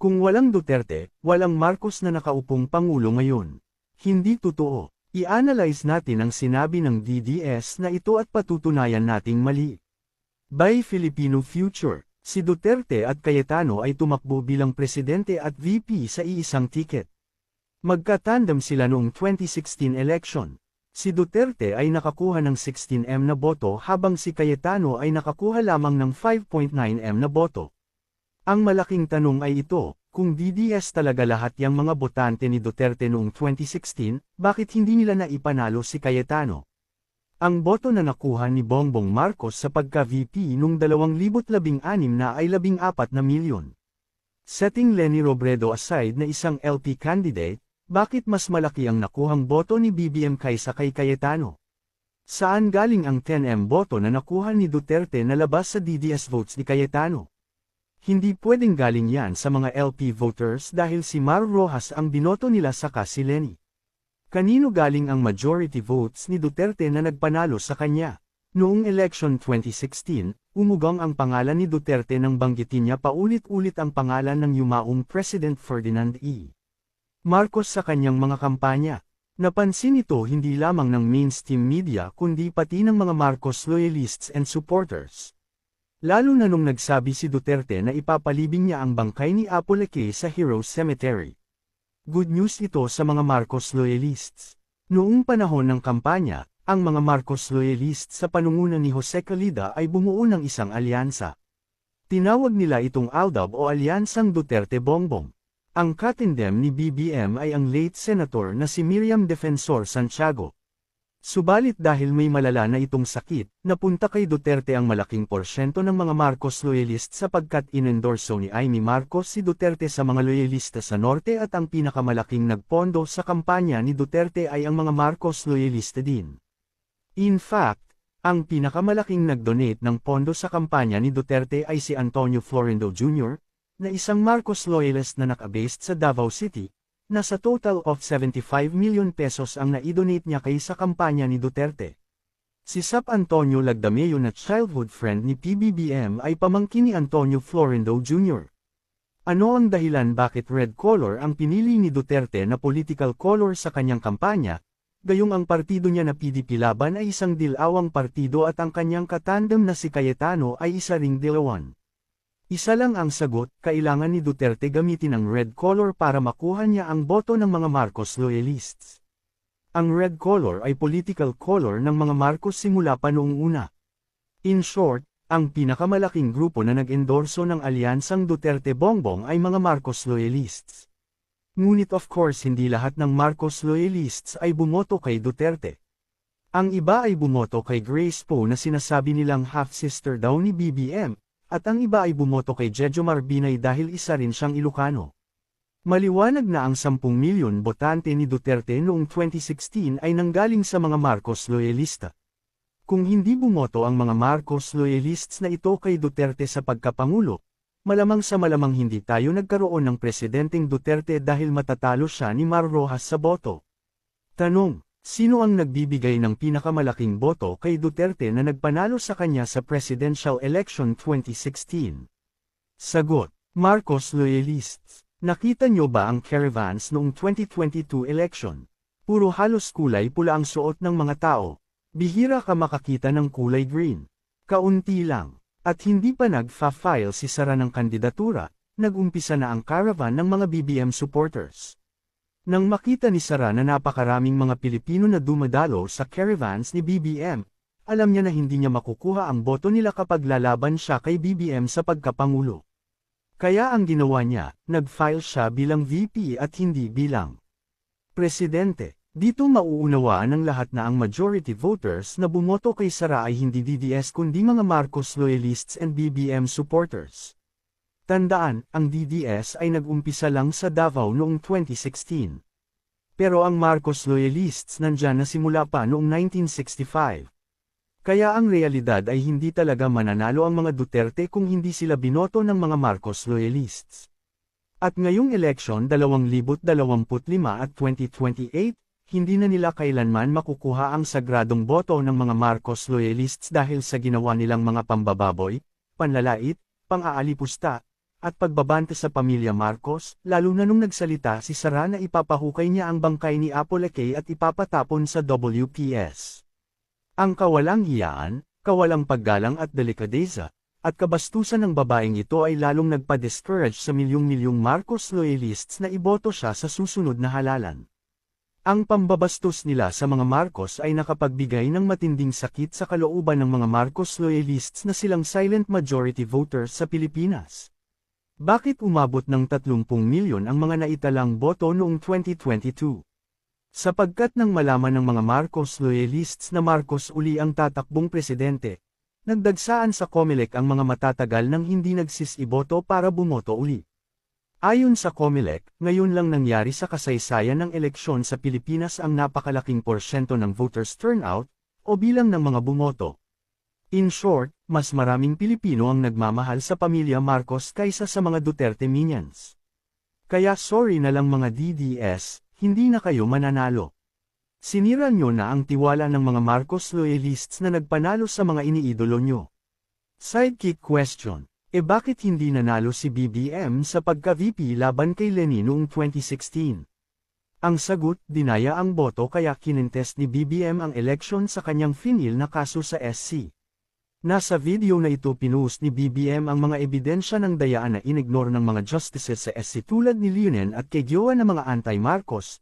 Kung walang Duterte, walang Marcos na nakaupong Pangulo ngayon. Hindi totoo. I-analyze natin ang sinabi ng DDS na ito at patutunayan nating mali. By Filipino Future, si Duterte at Cayetano ay tumakbo bilang presidente at VP sa iisang ticket. Magkatandem sila noong 2016 election. Si Duterte ay nakakuha ng 16M na boto habang si Cayetano ay nakakuha lamang ng 5.9M na boto. Ang malaking tanong ay ito, kung DDS talaga lahat yung mga botante ni Duterte noong 2016, bakit hindi nila naipanalo si Cayetano? Ang boto na nakuha ni Bongbong Marcos sa pagka-VP noong 2016 na ay 14 na milyon. Setting Lenny Robredo aside na isang LP candidate, bakit mas malaki ang nakuhang boto ni BBM kaysa kay Cayetano? Saan galing ang 10M boto na nakuha ni Duterte na labas sa DDS votes ni Cayetano? Hindi pwedeng galing yan sa mga LP voters dahil si Mar Rojas ang binoto nila saka si Lenny. Kanino galing ang majority votes ni Duterte na nagpanalo sa kanya? Noong election 2016, umugang ang pangalan ni Duterte nang banggitin niya paulit-ulit ang pangalan ng yumaong President Ferdinand E. Marcos sa kanyang mga kampanya. Napansin ito hindi lamang ng mainstream media kundi pati ng mga Marcos loyalists and supporters. Lalo na nung nagsabi si Duterte na ipapalibing niya ang bangkay ni Apoleke sa Heroes Cemetery. Good news ito sa mga Marcos loyalists. Noong panahon ng kampanya, ang mga Marcos loyalists sa panungunan ni Jose Calida ay bumuo ng isang alyansa. Tinawag nila itong ALDAB o Alyansang Duterte Bongbong. Ang katindem ni BBM ay ang late senator na si Miriam Defensor Santiago. Subalit dahil may malala na itong sakit, napunta kay Duterte ang malaking porsyento ng mga Marcos loyalist sapagkat inendorso ni Amy Marcos si Duterte sa mga loyalista sa norte at ang pinakamalaking nagpondo sa kampanya ni Duterte ay ang mga Marcos loyalista din. In fact, ang pinakamalaking nagdonate ng pondo sa kampanya ni Duterte ay si Antonio Florindo Jr., na isang Marcos loyalist na nakabased sa Davao City, na sa total of 75 million pesos ang naidonate niya kay sa kampanya ni Duterte. Si Sap Antonio Lagdameo na childhood friend ni PBBM ay pamangkin ni Antonio Florindo Jr. Ano ang dahilan bakit red color ang pinili ni Duterte na political color sa kanyang kampanya, gayong ang partido niya na PDP Laban ay isang dilawang partido at ang kanyang katandem na si Cayetano ay isa ring dilawan. Isa lang ang sagot, kailangan ni Duterte gamitin ang red color para makuha niya ang boto ng mga Marcos loyalists. Ang red color ay political color ng mga Marcos simula pa noong una. In short, ang pinakamalaking grupo na nag-endorso ng alyansang Duterte Bongbong ay mga Marcos loyalists. Ngunit of course hindi lahat ng Marcos loyalists ay bumoto kay Duterte. Ang iba ay bumoto kay Grace Poe na sinasabi nilang half-sister daw ni BBM, at ang iba ay bumoto kay Jejomar Binay dahil isa rin siyang Ilocano. Maliwanag na ang 10 milyon botante ni Duterte noong 2016 ay nanggaling sa mga Marcos loyalista. Kung hindi bumoto ang mga Marcos loyalists na ito kay Duterte sa pagkapangulo, malamang sa malamang hindi tayo nagkaroon ng presidenteng Duterte dahil matatalo siya ni Mar Rojas sa boto. Tanong, Sino ang nagbibigay ng pinakamalaking boto kay Duterte na nagpanalo sa kanya sa presidential election 2016? Sagot, Marcos Loyalists. Nakita nyo ba ang caravans noong 2022 election? Puro halos kulay pula ang suot ng mga tao. Bihira ka makakita ng kulay green. Kaunti lang. At hindi pa nag-fa-file si Sara ng kandidatura, nag-umpisa na ang caravan ng mga BBM supporters. Nang makita ni Sara na napakaraming mga Pilipino na dumadalo sa caravans ni BBM, alam niya na hindi niya makukuha ang boto nila kapag lalaban siya kay BBM sa pagkapangulo. Kaya ang ginawa niya, nag-file siya bilang VP at hindi bilang Presidente. Dito mauunawaan ng lahat na ang majority voters na bumoto kay Sara ay hindi DDS kundi mga Marcos loyalists and BBM supporters. Tandaan, ang DDS ay nag-umpisa lang sa Davao noong 2016. Pero ang Marcos loyalists nandyan na simula pa noong 1965. Kaya ang realidad ay hindi talaga mananalo ang mga Duterte kung hindi sila binoto ng mga Marcos loyalists. At ngayong eleksyon 2025 at 2028, hindi na nila kailanman makukuha ang sagradong boto ng mga Marcos loyalists dahil sa ginawa nilang mga pambababoy, panlalait, pang-aalipusta, at pagbabante sa pamilya Marcos, lalo na nung nagsalita si Sara na ipapahukay niya ang bangkay ni Apoleke at ipapatapon sa WPS. Ang kawalang hiyaan, kawalang paggalang at delikadeza, at kabastusan ng babaeng ito ay lalong nagpa-discourage sa milyong-milyong Marcos loyalists na iboto siya sa susunod na halalan. Ang pambabastos nila sa mga Marcos ay nakapagbigay ng matinding sakit sa kalooban ng mga Marcos loyalists na silang silent majority voters sa Pilipinas. Bakit umabot ng 30 milyon ang mga naitalang boto noong 2022? Sapagkat nang malaman ng mga Marcos loyalists na Marcos uli ang tatakbong presidente, nagdagsaan sa COMELEC ang mga matatagal nang hindi nagsisiboto para bumoto uli. Ayon sa COMELEC, ngayon lang nangyari sa kasaysayan ng eleksyon sa Pilipinas ang napakalaking porsyento ng voters turnout, o bilang ng mga bumoto. In short, mas maraming Pilipino ang nagmamahal sa pamilya Marcos kaysa sa mga Duterte minions. Kaya sorry na lang mga DDS, hindi na kayo mananalo. Sinira nyo na ang tiwala ng mga Marcos loyalists na nagpanalo sa mga iniidolo nyo. Sidekick question. E bakit hindi nanalo si BBM sa pagka-VP laban kay Lenin noong 2016? Ang sagot, dinaya ang boto kaya kinintest ni BBM ang eleksyon sa kanyang finil na kaso sa SC. Nasa video na ito pinost ni BBM ang mga ebidensya ng dayaan na inignore ng mga justices sa SC tulad ni Leonen at kay Gioa na mga anti-Marcos,